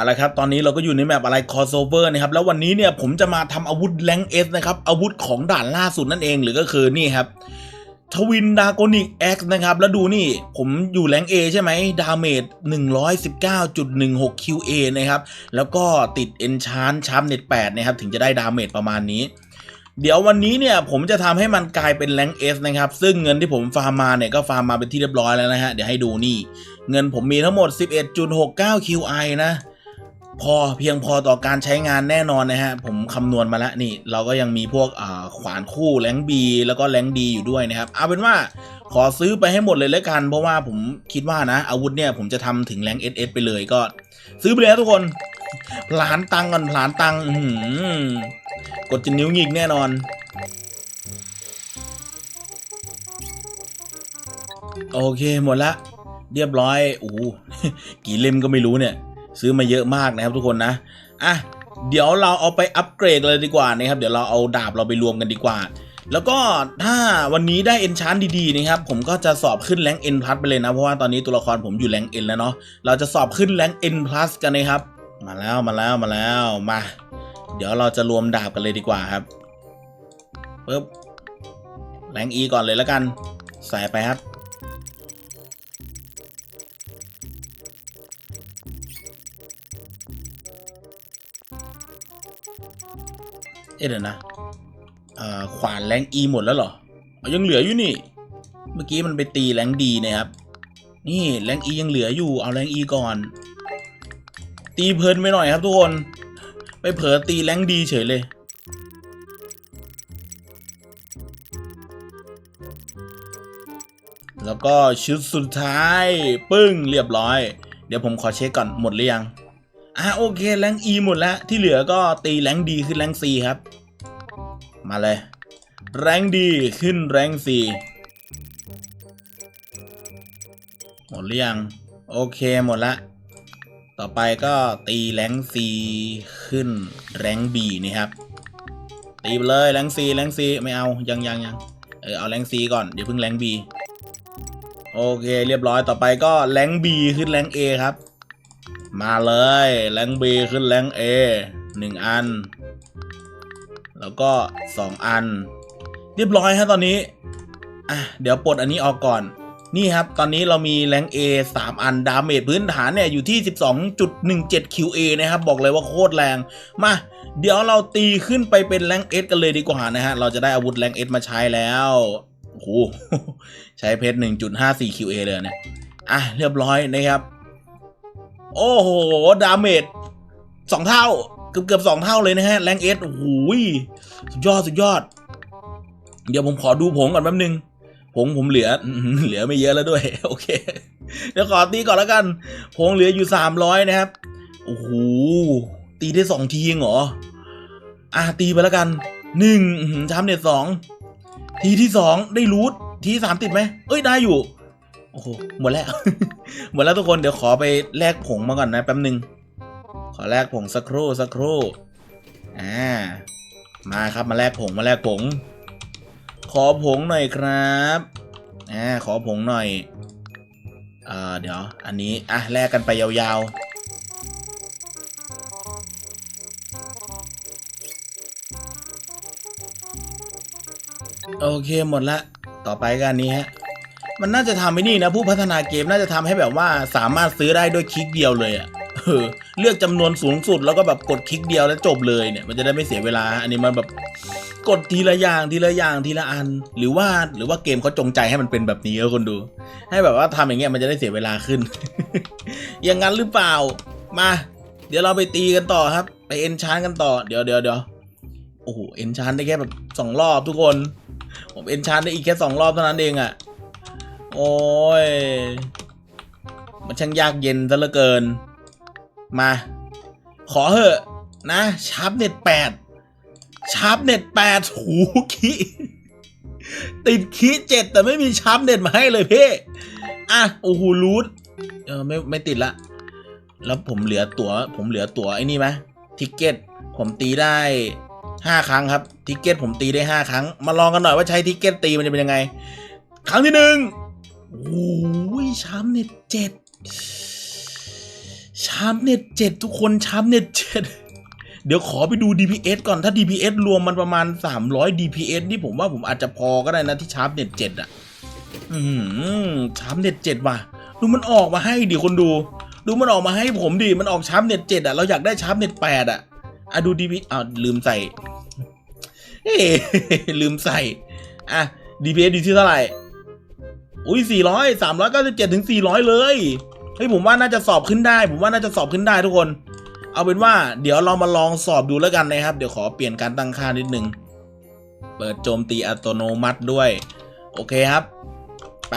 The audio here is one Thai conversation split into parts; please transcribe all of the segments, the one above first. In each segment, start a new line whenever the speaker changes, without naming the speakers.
เอาละครับตอนนี้เราก็อยู่ในแมปอะไรคอโซเวอร์นะครับแล้ววันนี้เนี่ยผมจะมาทำอาวุธแรงเอสนะครับอาวุธของด่านล่าสุดนั่นเองหรือก็คือนี่ครับทวินดากอนิกเอ็กซ์นะครับ แล้วดูนี่ผมอยู่แรงเอใช่ไหมดาเมจ119.16 QA นะครับ แล้วก็ติดเอนชานชาร์ปเน็ต8นะครับ ถึงจะได้ดาเมจประมาณนี้ เดี๋ยววันนี้เนี่ยผมจะทำให้มันกลายเป็นแรงเอสนะครับ ซึ่งเงินที่ผมฟาร์มมาเนี่ยก็ฟาร์มมาเป็นที่เรียบร้อยแล้วนะฮะ เดี๋ยวให้ดูนี่ เงินผมมีทั้งหมด 11.69 QI นะ พอเพียงพอต่อการใช้งานแน่นอนนะฮะ ผมคำนวณมาแล้วนี่ เราก็ยังมีพวกขวานคู่แรงบีแล้วก็แรงดีอยู่ด้วยนะครับ เอาเป็นว่าขอซื้อไปให้หมดเลยแล้วกัน เพราะว่าผมคิดว่านะ อาวุธเนี่ยผมจะทำถึงแรงเอสไปเลยก็ ซื้อไปเลยทุกคนผลานตังก่อนผลานตังกดจนนิ้วหงิกแน่นอน โอเคหมดละ เรียบร้อยโอ้กี่เล่มก็ไม่รู้เนี่ย ซื้อมาเยอะมากนะครับทุกคนนะอะเดี๋ยวเราเอาไปอัปเกรดเลยดีกว่านะครับ เดี๋ยวเราเอาดาบเราไปรวมกันดีกว่า แล้วก็ถ้าวันนี้ได้เอนชานดีๆนะครับ ผมก็จะสอบขึ้นแรงเอ็นพลัสไปเลยนะ เพราะว่าตอนนี้ตัวละครผมอยู่แรงเอ็นแล้วเนาะ เราจะสอบขึ้นแรงเอ็นพลัสกันนะครับ มาแล้วมาแล้วมาแล้วมา เดี๋ยวเราจะรวมดาบกันเลยดีกว่าครับปึ๊บแรงอีก่อนเลยแล้วกัน ใส่ไปครับ เอ๊ะเดี๋ยวนะขวานแรงอีหมดแล้วเหรออยังเหลืออยู่นี่ เมื่อกี้มันไปตีแรงดีนะครับ นี่แรงอียังเหลืออยู่เอาแรงอีก่อน ตีเพลินไปหน่อยครับทุกคน ไปเผลอตีแรงดีเฉยเลยแล้วก็ชุดสุดท้าย ปึ้งเรียบร้อย เดี๋ยวผมขอเช็คก่อนหมดหรือยัง อะโอเคแรงอีหมดแล้ว ที่เหลือก็ตีแรงดีขึ้นแรงซีครับ มาเลย แรงดีขึ้นแรงซีหมดหรือยัง โอเคหมดละ ต่อไปก็ตีแรงซีขึ้นแรงบีนี่ครับ ตีไปเลยแรงซีแรงซีไม่เอายังยังยังเออเอาแรงซีก่อนเดี๋ยวเพิ่งแรงบีโอเค เรียบร้อยต่อไปก็แรงบีขึ้นแรงเอครับ มาเลยแรงบีขึ้นแรงเอหนึ่งอัน แล้วก็สองอัน เรียบร้อยฮะตอนนี้อะเดี๋ยวปลดอันนี้ออกก่อน นี่ครับ ตอนนี้เรามีแรง A 3 อัน ดาเมจพื้นฐานเนี่ย อยู่ที่ 12.17 QA นะครับ บอกเลยว่าโคตรแรง มา เดี๋ยวเราตีขึ้นไปเป็นแรง S กันเลยดีกว่านะฮะ เราจะได้อาวุธแรง S มาใช้แล้วโอ้โหใช้เพชร1.54 QA เลยเนี่ยอะ เรียบร้อยนะครับ โอ้โห ดาเมจสองเท่า เกือบเกือบสองเท่าเลยนะฮะ แรงเอสโอ้โหสุดยอด สุดยอด เดี๋ยวผมขอดูผงก่อนแป๊บนึง ผงผมเหลือ เหลือไม่เยอะแล้วด้วย โอเค เดี๋ยวขอตีก่อนแล้วกัน ผงเหลืออยู่สามร้อยนะครับ โอ้โห ตีได้สองทีเองเหรอ อะ ตีไปแล้วกัน หนึ่งอื้ำเน็ตสอง ทีที่สองได้รูททีสามติดไหม เอ้ย ได้อยู่ โอ้โห หมดแล้ว หมดแล้วทุกคน เดี๋ยวขอไปแลกผงมาก่อนนะแป๊บหนึ่ง ขอแลกผงสักครู่สักครู่ อ่า มาครับมาแลกผงมาแลกผง ขอผงหน่อยครับ อ่า ขอผงหน่อย เอ่อ เดี๋ยว อันนี้ อะ แลกกันไปยาวๆ โอเคหมดละ ต่อไปกันนี้ฮะ มันน่าจะทำไม่นี่นะ ผู้พัฒนาเกมน่าจะทำให้แบบว่าสามารถซื้อได้ด้วยคลิกเดียวเลยอะเออเลือกจำนวนสูงสุดแล้วก็แบบกดคลิกเดียวแล้วจบเลยเนี่ย มันจะได้ไม่เสียเวลา อันนี้มันแบบกดทีละอย่างทีละอย่างทีละอัน หรือว่าหรือว่าเกมเขาจงใจให้มันเป็นแบบนี้เออคนดู ให้แบบว่าทำอย่างเงี้ยมันจะได้เสียเวลาขึ้น อย่างนั้นหรือเปล่ามา เดี๋ยวเราไปตีกันต่อครับ ไปเอนชานกันต่อเดี๋ยวเดี๋ยวเดี๋ยวโอ้โหเอนชานได้แค่แบบสองรอบทุกคน ผมเอนชานได้อีกแค่สองรอบเท่านั้นเองอะ โอ้ย มันช่างยากเย็นซะเหลือเกิน มา ขอเหอะนะชาร์ปเน็ตแปดชาร์ปเน็ตแปดหูคีติดคีเจ็ดแต่ไม่มีชาร์ปเน็ตมาให้เลยเพ่อะโอ้โหรูทเออไม่ไม่ติดละ แล้วผมเหลือตัว๋ว ผมเหลือตั๋วไอ้นี่ไหมทิกเก็ตผมตีได้ห้าครั้งครับ ทิกเก็ตผมตีได้ห้าครั้ง มาลองกันหน่อยว่าใช้ทิกเก็ตตีมันจะเป็นยังไง ครั้งที่หนึ่ง โอ้ยชามเน็ตเจ็ดชาร์ปเน็ตเจ็ดทุกคนชาร์ปเน็ตเจ็ดเดี๋ยวขอไปดู DPS ก่อนถ้า DPS รวมมันประมาณ 300 DPS นี่ผมว่าผมอาจจะพอก็ได้นะที่ชาร์ปเน็ตเจ็ดอะ อืมชาร์ปเน็ตเจ็ดว่ะ ดูมันออกมาให้ดิคนดู ดูมันออกมาให้ผมดิ มันออกชาร์ปเน็ตเจ็ดอะ เราอยากได้ชาร์ปเน็ตแปดอะอะดูดีพีอ้าวลืมใส่ เอ้ลืมใส่ อะ DPS ดีที่เท่าไหร่ อุ้ยสี่ร้อยสามร้อยเก้าสิบเจ็ดถึงสี่ร้อยเลยเฮ้ยผมว่าน่าจะสอบขึ้นได้ ผมว่าน่าจะสอบขึ้นได้ทุกคน เอาเป็นว่าเดี๋ยวเรามาลองสอบดูแล้วกันนะครับ เดี๋ยวขอเปลี่ยนการตั้งค่านิดนึง เปิดโจมตีอัตโนมัติด้วย โอเคครับ ไป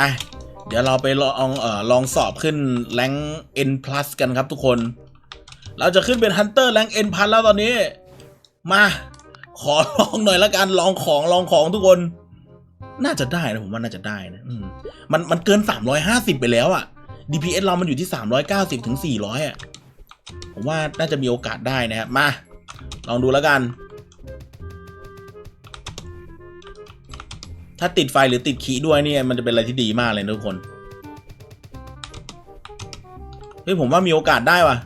เดี๋ยวเราไปลองเอ่อลองสอบขึ้นแรง N กันครับทุกคน เราจะขึ้นเป็นฮันเตอร์แรง N plus แล้วตอนนี้ มา ขอลองหน่อยละกันลองของลองของทุกคน น่าจะได้นะผมว่าน่าจะได้นะอืมมันมันเกิน350ไปแล้วอะ DPS เรามันอยู่ที่390ถึง400อะผมว่าน่าจะมีโอกาสได้นะครับ มา ลองดูแล้วกัน ถ้าติดไฟหรือติดขีด้วยเนี่ย มันจะเป็นอะไรที่ดีมากเลยทุกคน เฮ้ยผมว่ามีโอกาสได้ว่ะ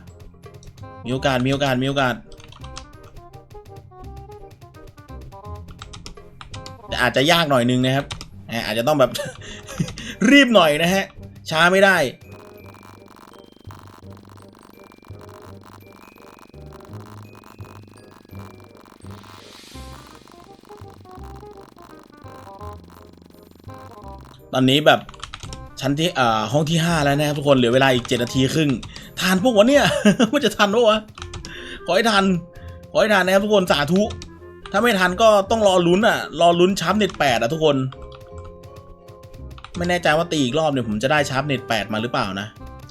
มีโอกาสมีโอกาสมีโอกาส อาจจะยากหน่อยนึงนะครับอาจจะต้องแบบ รีบหน่อยนะฮะ ช้าไม่ได้ ตอนนี้แบบชั้นที่อ่าห้องที่ห้าแล้วนะครับทุกคนเหลือเวลาอีกเจ็ดนาทีครึ่งทานพวกวะเนี่ย มันจะทันปะวะขอให้ทันขอให้ทันนะครับทุกคนสาธุ ถ้าไม่ทันก็ต้องรอลุ้นอะ รอลุ้นชาร์ปเน็ตแปดอะทุกคน ไม่แน่ใจว่าตีอีกรอบเนี่ยผมจะได้ชาร์ปเน็ตแปดมาหรือเปล่านะ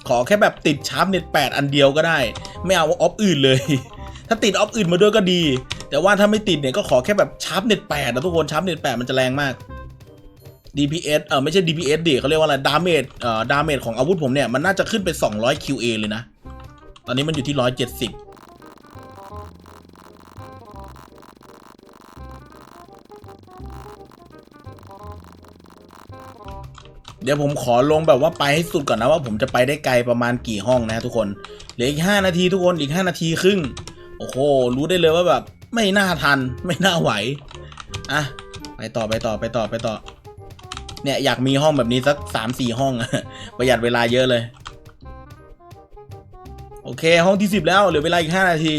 ขอแค่แบบติดชาร์ปเน็ตแปดอันเดียวก็ได้ ไม่เอาออฟอื่นเลย ถ้าติดออฟอื่นมาด้วยก็ดี แต่ว่าถ้าไม่ติดเนี่ยก็ขอแค่แบบชาร์ปเน็ตแปดนะทุกคนชาร์ปเน็ตแปดมันจะแรงมาก DPS เออไม่ใช่ DPS ดิเขาเรียกว่าอะไรดาเมจเอ่อดาเมจของอาวุธผมเนี่ยมันน่าจะขึ้นไป 200 QA เลยนะ ตอนนี้มันอยู่ที่ 170 ดี๋ยวผมขอลงแบบว่าไปให้สุดก่อนนะว่าผมจะไปได้ไกลประมาณกี่ห้องนะทุกคนเหลืออีก 5 นาทีทุกคนอีก 5 นาทีครึ่งโอ้โหรู้ได้เลยว่าแบบ ไม่น่าทันไม่น่าไหวอะไปต่อไปต่อไปต่อไปต่อ เนี่ยอยากมีห้องแบบนี้สักสามสี่ห้อง ประหยัดเวลาเยอะเลย โอเค ห้องที่สิบแล้วเหลือเวลาอีกห้านาที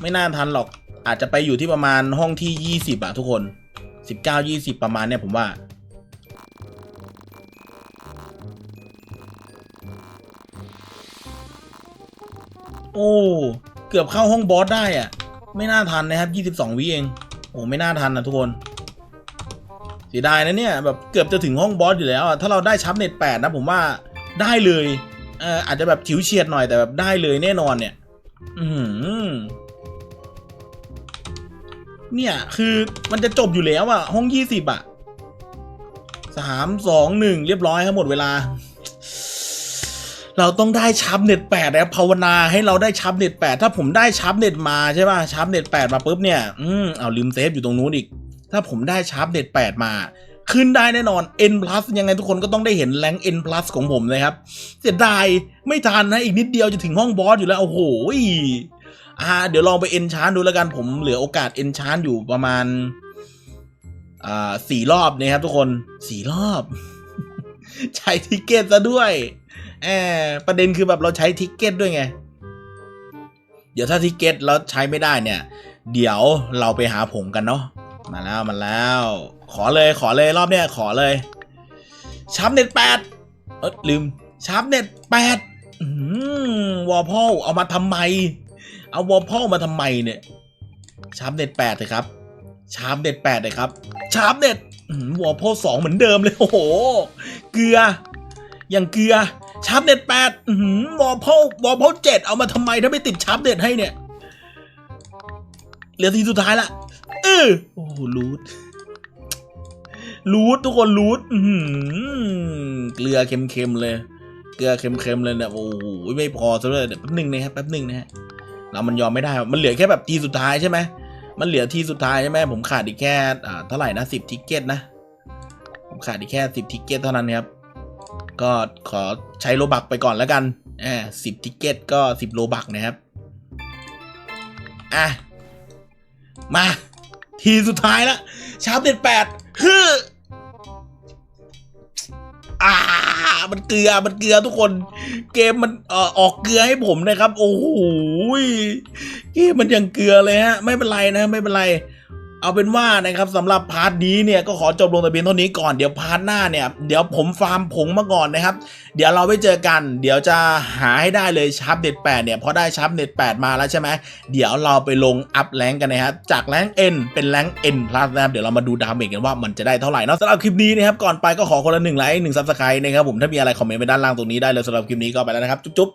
ไม่น่าทันหรอก อาจจะไปอยู่ที่ประมาณห้องที่ยี่สิบอะทุกคนสิบเก้ายี่สิบประมาณเนี่ยผมว่า โอ้ เกือบเข้าห้องบอสได้อะไม่น่าทันนะครับยี่สิบสองวิเอง โอ้ ไม่น่าทันนะทุกคน เสียดายนะเนี่ย แบบเกือบจะถึงห้องบอสอยู่แล้วอะถ้าเราได้ชับเน็ตแปดนะผมว่าได้เลยเอออาจจะแบบฉิวเฉียดหน่อยแต่แบบได้เลยแน่นอนเนี่ย อือหือเนี่ย คือมันจะจบอยู่แล้วอะห้องยี่สิบอะสามสองหนึ่งเรียบร้อยครับหมดเวลา เราต้องได้ชับเน็ตแปดแล้วภาวนาให้เราได้ชับเน็ตแปดถ้าผมได้ชับเน็ตมาใช่ป่ะชับเน็ตแปดมาปุ๊บเนี่ยอืมเอาลืมเซฟอยู่ตรงนู้นอีก ถ้าผมได้ชาร์ปเน็ต8มาขึ้นได้แน่นอน N plus ยังไงทุกคนก็ต้องได้เห็นแรง N plus ของผมนะครับเสียดายไม่ทันนะอีกนิดเดียวจะถึงห้องบอสอยู่แล้วโอ้โหอ่าเดี๋ยวลองไป N ชาร์ดูแล้วกันผมเหลือโอกาส N ชาร์อยู่ประมาณอ่าสี่รอบนะครับทุกคนสี่รอบใช้ทิกเก็ตซะด้วย แอบประเด็นคือแบบเราใช้ทิกเก็ตด้วยไง เดี๋ยวถ้าทิกเก็ตแล้วใช้ไม่ได้เนี่ย เดี๋ยวเราไปหาผงกันเนาะมาแล้วมาแล้ว ขอเลยขอเลยรอบเนี้ยขอเลยชาร์ปเน็ตแปดเออลืมชาร์ปเน็ตแปดวอลพอลเอามาทำไม เอาวอลพอลมาทำไมเนี่ยชาร์ปเน็ตแปดเลยครับชาร์ปเน็ตแปดเลยครับชาร์ปเน็ตวอลพอลสองเหมือนเดิมเลยโอ้โห เกลืออย่างเกลือ ชาร์ปเน็ตแปดวอลพอลวอลพอลเจ็ดเอามาทำไมถ้าไม่ติดชาร์ปเน็ตให้เนี่ย เหลือทีสุดท้ายละเออโอ้โหรูทรูททุกคนรูทเกลือเค็มๆเลย เกลือเค็มๆเลยเนี่ยโอ้โหไม่พอซะเลยเดี๋ยวแป๊บหนึ่งนะครับแป๊บหนึ่งนะฮะเรามันยอมไม่ได้ มันเหลือแค่แบบทีสุดท้ายใช่ไหมมันเหลือทีสุดท้ายใช่ไหมผมขาดอีกแค่อ่าเท่าไหร่นะสิบทิกเก็ตนะ ผมขาดอีกแค่สิบทิกเก็ตเท่านั้นครับ ก็ขอใช้โลบักไปก่อนแล้วกันอ่าสิบทิเก็ตก็สิบโลบักนะครับ อะ มา ทีสุดท้ายละชาร์ปเด็ดแปดฮึอ่า มันเกลือ มันเกลือทุกคน เกมมันเอ่อออกเกลือให้ผมนะครับ โอ้โห เกมมันยังเกลือเลยฮะ ไม่เป็นไรนะ ไม่เป็นไร เอาเป็นว่านะครับสำหรับพาร์ทนี้เนี่ยก็ขอจบลงแต่เพียงเท่านี้ก่อนเดี๋ยวพาร์ทหน้าเนี่ยเดี๋ยวผมฟาร์มผงมาก่อนนะครับ เดี๋ยวเราไปเจอกัน เดี๋ยวจะหาให้ได้เลยชาร์ปเน็ตแปดเนี่ยพอได้ชาร์ปเน็ตแปดมาแล้วใช่ไหมเดี๋ยวเราไปลงอัพแรงกันนะครับจากแรง N เป็นแรง N plus นะครับเดี๋ยวเรามาดูดาเมจกันว่ามันจะได้เท่าไหร่เนาะสำหรับคลิปนี้นะครับก่อนไปก็ขอคนละหนึ่งไลค์หนึ่งซับสไครต์นะครับผมถ้ามีอะไรคอมเมนต์ไปด้านล่างตรงนี้ได้เลยสำหรับคลิปนี้ก็ไปแล้วนะครับจุ๊บ